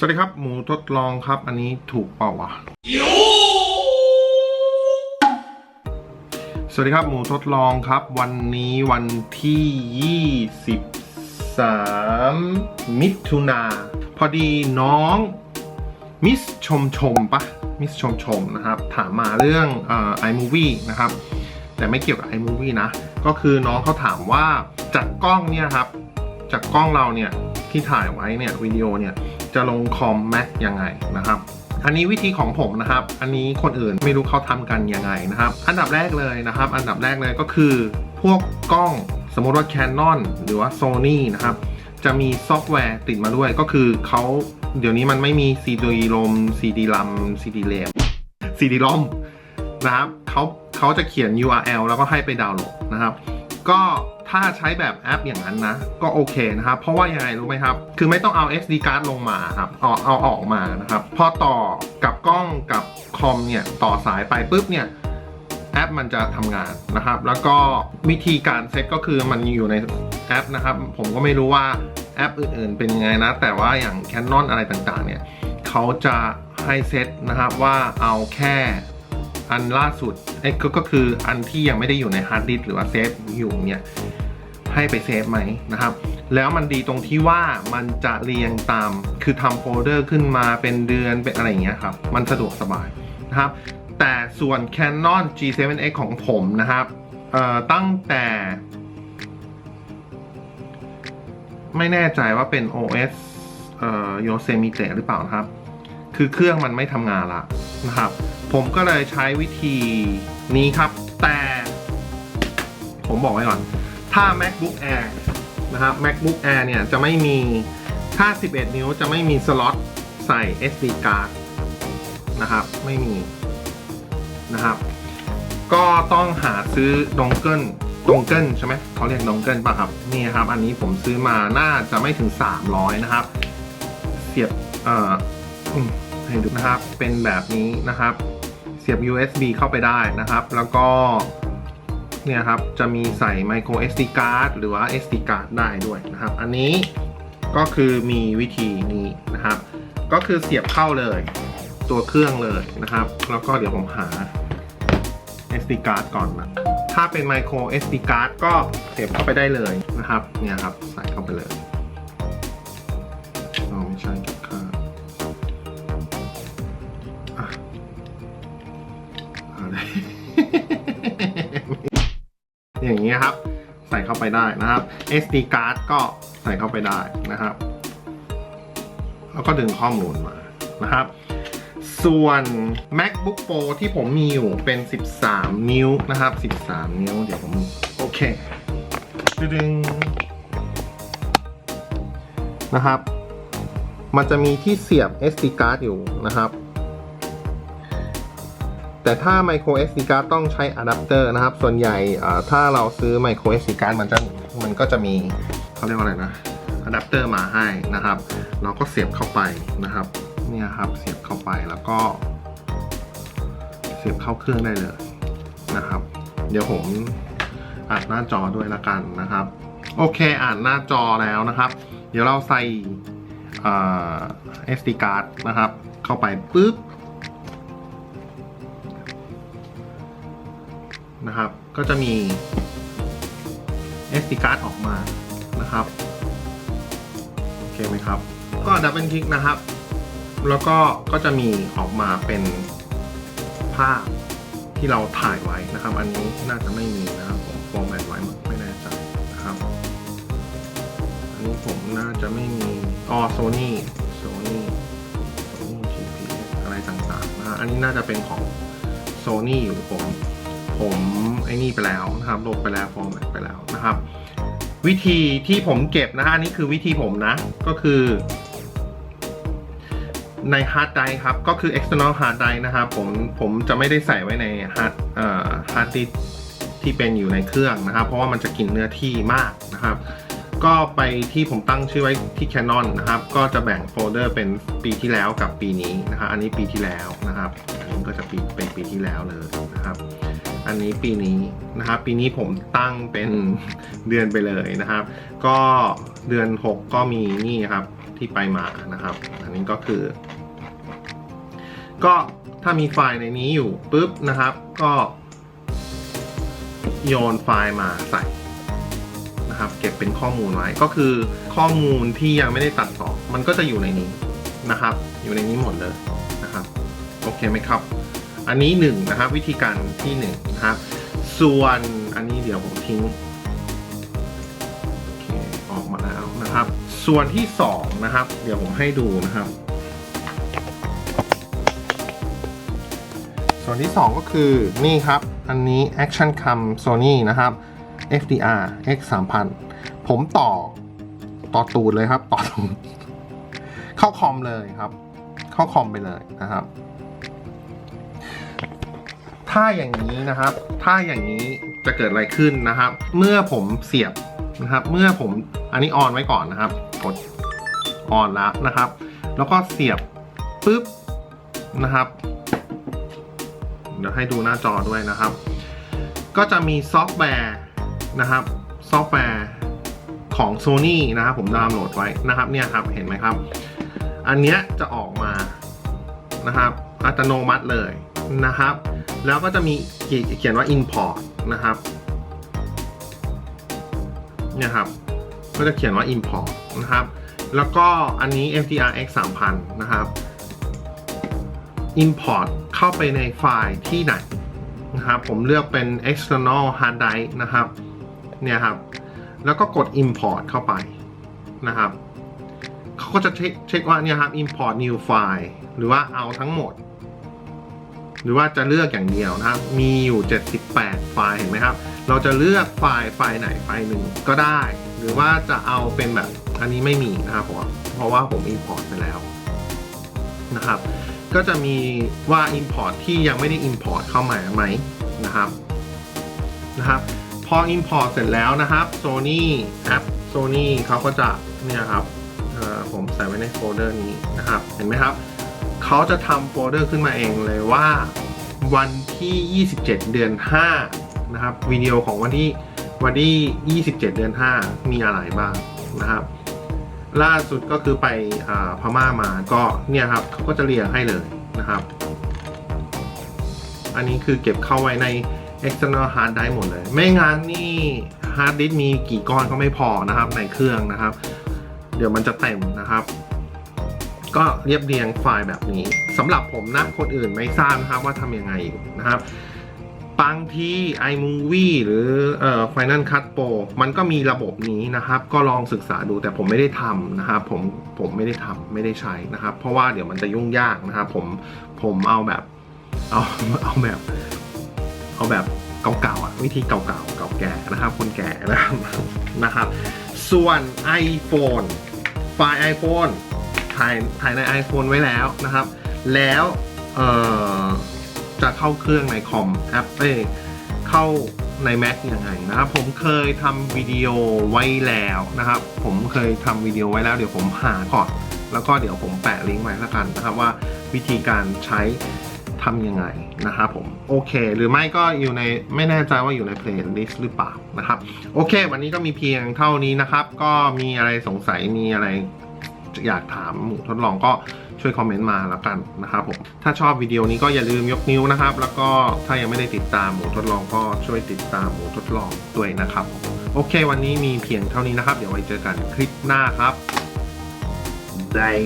สวัสดีครับ หมูทดลองครับ อันนี้ถูกเปล่าวะสวัสดีครับ หมูทดลองครับ วันนี้วันที่ 23 มิถุนา พอดีน้อง มิสชมชมปะมิสชมชมนะครับ ถามมาเรื่องเอ่อ iMovie นะครับ แต่ไม่เกี่ยวกับ iMovie นะ ก็คือน้องเขาถามว่าจากกล้องเนี่ยครับ จากกล้องเราเนี่ยที่ถ่ายไว้เนี่ยวิดีโอเนี่ย จะลงคอมแม็กยังไงนะครับอันนี้วิธีของผมนะครับ อันนี้คนอื่นไม่รู้เขาทำกันยังไงนะครับ อันดับแรกเลยนะครับ อันดับแรกเลยก็คือ พวกกล้องสมมติว่า Canon หรือว่า Sony นะครับ จะมีซอฟต์แวร์ติดมาด้วยก็คือเขาเดี๋ยวนี้มันไม่มี CD ลม CD ลำ CD เลม CD ลมนะครับเขาเขาจะเขียน URL แล้วก็ให้ไปดาวน์โหลดนะครับ ก็ ถ้าใช้แบบแอปอย่างนั้นนะ ก็โอเคนะครับ เพราะว่ายังไงรู้ไหมครับ คือไม่ต้องเอา SD card ลงมาครับเอาเอาออกมานะครับ พอต่อกับกล้องกับคอมเนี่ย ต่อสายไปปุ๊บเนี่ยแอปมันจะทำงานนะครับ แล้วก็วิธีการเซตก็คือมันอยู่ในแอปนะครับ ผมก็ไม่รู้ว่าแอปอื่นๆเป็นยังไงนะ แต่ว่าอย่าง Canon อะไรต่างๆ เนี่ยเขาจะให้เซตนะครับว่าเอาแค่อันล่าสุดเอ้ยก็ก็คืออันที่ยังไม่ได้อยู่ในฮาร์ดดิสก์หรือว่าเซฟอยู่เนี่ย ให้ไปเซฟไหมนะครับ แล้วมันดีตรงที่ว่ามันจะเรียงตาม คือทำโฟลเดอร์ขึ้นมาเป็นเดือนเป็นอะไรอย่างเงี้ยครับ มันสะดวกสบายนะครับ แต่ส่วน Canon G7X ของผมนะครับเอ่อตั้งแต่ ไม่แน่ใจว่าเป็น OS เอ่อ Yosemite หรือเปล่านะครับ คือเครื่องมันไม่ทำงานละนะครับ ผมก็เลยใช้วิธีนี้ครับ แต่ผมบอกไว้ก่อน ถ้า MacBook Air นะครับ MacBook Air เนี่ยจะไม่มีถ้า 11 นิ้วจะไม่มีสล็อตใส่ SD card นะครับ ไม่มีนะครับ ก็ต้องหาซื้อดงเกิลดงเกิลใช่ไหมเขาเรียกดงเกิลป่ะครับ นี่ครับ อันนี้ผมซื้อมาน่าจะไม่ถึง 300 นะครับ เสียบเอ่อให้ดูนะครับ เป็นแบบนี้นะครับ เสียบ USB เข้าไปได้นะครับ แล้วก็ เนี่ยครับจะมีใส่ micro SD card หรือว่า SD card ได้ด้วยนะครับ อันนี้ก็คือมีวิธีนี้นะครับ ก็คือเสียบเข้าเลยตัวเครื่องเลยนะครับ แล้วก็เดี๋ยวผมหา SD card ก่อนนะถ้าเป็น micro SD card ก็เสียบเข้าไปได้เลยนะครับ เนี่ยครับ ใส่เข้าไปเลย อย่างนี้ครับ ใส่เข้าไปได้นะครับ SD card ก็ใส่เข้าไปได้นะครับ แล้วก็ดึงข้อมูลมานะครับ ส่วน MacBook Pro ที่ผมมีอยู่เป็น 13 นิ้วนะครับ 13 นิ้ว เดี๋ยวผมโอเคดึงนะครับ มันจะมีที่เสียบ SD card อยู่นะครับ แต่ถ้า micro SD card ต้องใช้อะแดปเตอร์นะครับ ส่วนใหญ่ถ้าเราซื้อ micro SD card มันจะมันก็จะมีเขาเรียกว่าอะไรนะอะแดปเตอร์มาให้นะครับ เราก็เสียบเข้าไปนะครับเนี่ยครับเสียบเข้าไปแล้วก็ เสียบเข้าเครื่องได้เลยนะครับ เดี๋ยวผมอ่านหน้าจอด้วยละกันนะครับ โอเคอ่านหน้าจอแล้วนะครับ เดี๋ยวเราใส่อ่า SD card นะครับ เข้าไปปุ๊บ นะครับ ก็จะมี SD card ออกมานะครับ โอเคไหมครับ ก็ดับเบิลคลิกนะครับ แล้วก็ก็จะมีออกมาเป็นภาพที่เราถ่ายไว้นะครับ อันนี้น่าจะไม่มีนะครับผมฟอร์แมตไว้ไม่แน่ใจนะครับ อันนี้ผมน่าจะไม่มีอ๋อโซนี่โซนี่โซนี่ GPS อะไรต่างๆนะฮะอันนี้น่าจะเป็นของโซนี่อยู่ผม ผมไอ้นี่ไปแล้วนะครับลบไปแล้วฟอร์แมตไปแล้วนะครับ วิธีที่ผมเก็บนะฮะนนี้คือวิธีผมนะ ก็คือในฮาร์ดไดครับ ก็คือ external hard drive นะครับผมผมจะไม่ได้ใส่ไว้ในฮาร์ดเอ่อฮาร์ดดิสที่เป็นอยู่ในเครื่องนะครับ เพราะว่ามันจะกินเนื้อที่มากนะครับ ก็ไปที่ผมตั้งชื่อไว้ที่ Canon นะครับ ก็จะแบ่งโฟลเดอร์เป็นปีที่แล้วกับปีนี้นะครับอันนี้ปีที่แล้วนะครับอันนี้ก็จะปีเป็นปีที่แล้วเลยนะครับ อันนี้ปีนี้นะครับ ปีนี้ผมตั้งเป็นเดือนไปเลยนะครับ ก็เดือน 6 ก็มีนี่ครับที่ไปมานะครับ อันนี้ก็คือ ก็ถ้ามีไฟล์ในนี้อยู่ปุ๊บนะครับ ก็โยนไฟล์มาใส่นะครับเก็บเป็นข้อมูลไว้ก็คือข้อมูลที่ยังไม่ได้ตัดต่อมันก็จะอยู่ในนี้นะครับ อยู่ในนี้หมดเลยนะครับ โอเคไหมครับ อันนี้หนึ่งนะครับวิธีการที่หนึ่งนะครับ ส่วนอันนี้เดี๋ยวผมทิ้งออกมาแล้วนะครับ ส่วนที่สองนะครับ เดี๋ยวผมให้ดูนะครับ ส่วนที่สองก็คือนี่ครับ อันนี้ Action Cam Sony นะครับ FDR X 3000ผมต่อต่อตูดเลยครับ ต่อตูดเข้าคอมเลยครับ เข้าคอมไปเลยนะครับ ถ้าอย่างนี้นะครับ ถ้าอย่างนี้จะเกิดอะไรขึ้นนะครับ เมื่อผมเสียบนะครับ เมื่อผมอันนี้ออนไว้ก่อนนะครับ กดออนแล้วนะครับ แล้วก็เสียบปุ๊บนะครับ เดี๋ยวให้ดูหน้าจอด้วยนะครับ ก็จะมีซอฟต์แวร์นะครับ ซอฟต์แวร์ของ Sony นะครับ ผมดาวน์โหลดไว้นะครับ เนี่ยครับ เห็นไหมครับ อันเนี้ยจะออกมานะครับ อัตโนมัติเลย นะครับ แล้วก็จะมีเขียนว่า import นะครับเนี่ยครับ ก็จะเขียนว่า import นะครับ แล้วก็อันนี้ FDR X 3000 นะครับ import เข้าไปในไฟล์ที่ไหนนะครับ ผมเลือกเป็น external hard drive นะครับ เนี่ยครับ แล้วก็กด import เข้าไปนะครับเขาก็จะเช็คว่าเนี่ยครับ import new file หรือว่าเอาทั้งหมด หรือว่าจะเลือกอย่างเดียวนะครับ มีอยู่ 78 ไฟล์เห็นไหมครับ เราจะเลือกไฟล์ไฟล์ไหนไฟล์หนึ่งก็ได้ หรือว่าจะเอาเป็นแบบอันนี้ไม่มีนะครับเพราะว่าเพราะว่าผม import ไปแล้วนะครับ ก็จะมีว่า import ที่ยังไม่ได้ import เข้ามาไหมนะครับนะครับ พอ import เสร็จแล้วนะครับ Sony แอป Sony เขาก็จะเนี่ยครับผมใส่ไว้ในโฟลเดอร์นี้นะครับ เห็นไหมครับ เขาจะทำโฟลเดอร์ขึ้นมาเองเลยว่า วันที่ 27 เดือน 5 นะครับวิดีโอของวันที่วันที่ 27 เดือน 5 มีอะไรบ้างนะครับ ล่าสุดก็คือไปอพม่ามาก็เนี่ยครับเขาก็จะเรียงให้เลยนะครับ อันนี้คือเก็บเข้าไว้ใน external hard drive หมดเลย ไม่งั้นนี่ hard disk มีกี่ก้อนก็ไม่พอนะครับในเครื่องนะครับ เดี๋ยวมันจะเต็มนะครับ ก็เรียบเรียงไฟล์แบบนี้สำหรับผมนะคนอื่นไม่ทราบนะครับว่าทำยังไงนะครับบางที iMovie หรือเอ่อ Final Cut Pro มันก็มีระบบนี้นะครับ ก็ลองศึกษาดูแต่ผมไม่ได้ทำนะครับ ผมผมไม่ได้ทำไม่ได้ใช้นะครับ เพราะว่าเดี๋ยวมันจะยุ่งยากนะครับ ผมผมเอาแบบเอาเอาแบบ เอาแบบเก่าๆอะวิธีเก่าๆเก่าแก่นะครับ คนแก่นะครับนะครับ ส่วน iPhone ไฟล์ iPhone ถ่ายถ่ายใน iPhone ไว้แล้วนะครับ แล้วจะเข้าเครื่องในคอมแอปเอ้เข้าใน Mac ยังไงนะครับ ผมเคยทำวิดีโอไว้แล้วนะครับ ผมเคยทำวิดีโอไว้แล้วเดี๋ยวผมหาก่อนแล้วก็เดี๋ยวผมแปะลิงก์ไว้แล้วกันนะครับว่าวิธีการใช้ทำยังไงนะครับผมโอเค หรือไม่ก็อยู่ในไม่แน่ใจว่าอยู่ใน playlist หรือเปล่านะครับ โอเค วันนี้ก็มีเพียงเท่านี้นะครับ ก็มีอะไรสงสัยมีอะไร อยากถามหมูทดลองก็ช่วยคอมเมนต์มาแล้วกันนะครับผมถ้าชอบวิดีโอนี้ก็อย่าลืมยกนิ้วนะครับ แล้วก็ถ้ายังไม่ได้ติดตามหมูทดลองก็ช่วยติดตามหมูทดลองด้วยนะครับ โอเค วันนี้มีเพียงเท่านี้นะครับ เดี๋ยวไว้เจอกันคลิปหน้าครับบาย